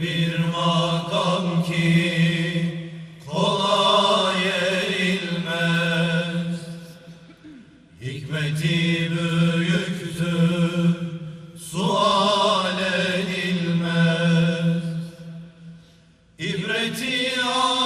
bir makam kolay erilmez. Hikmeti büyüktür sual edilmez. İbreti alemdir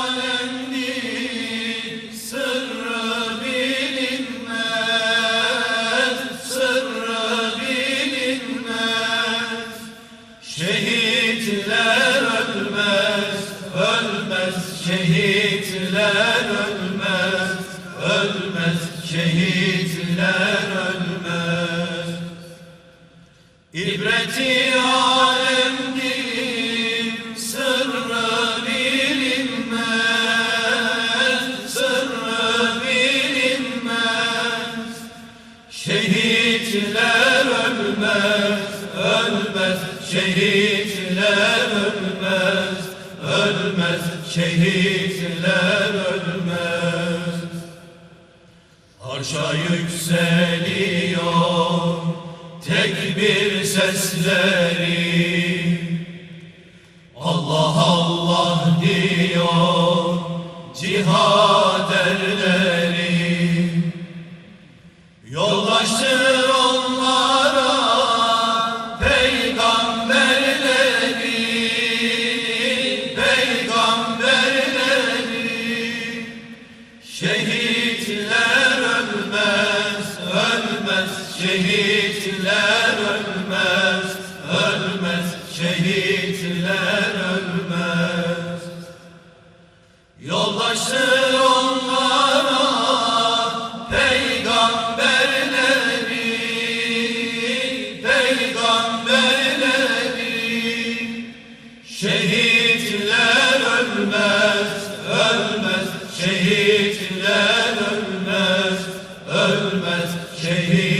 Şehitler ölmez, ölmez Şehitler ölmez, ölmez Şehitler ölmez İbreti alemdir, sırrı bilinmez, sırrı bilinmez. Şehitler ölmez, ölmez, şehitler ölmez, ölmez, şehitler ölmez. Arşa yükseliyor tekbir sesleri Allah Allah diyor cihad şehitler ölmez, ölmez, şehitler ölmez. Yoldaşlığı onlara peygamberleri, peygamberleri, şehitler ölmez, ölmez, şehitler ölmez, ölmez, şehitler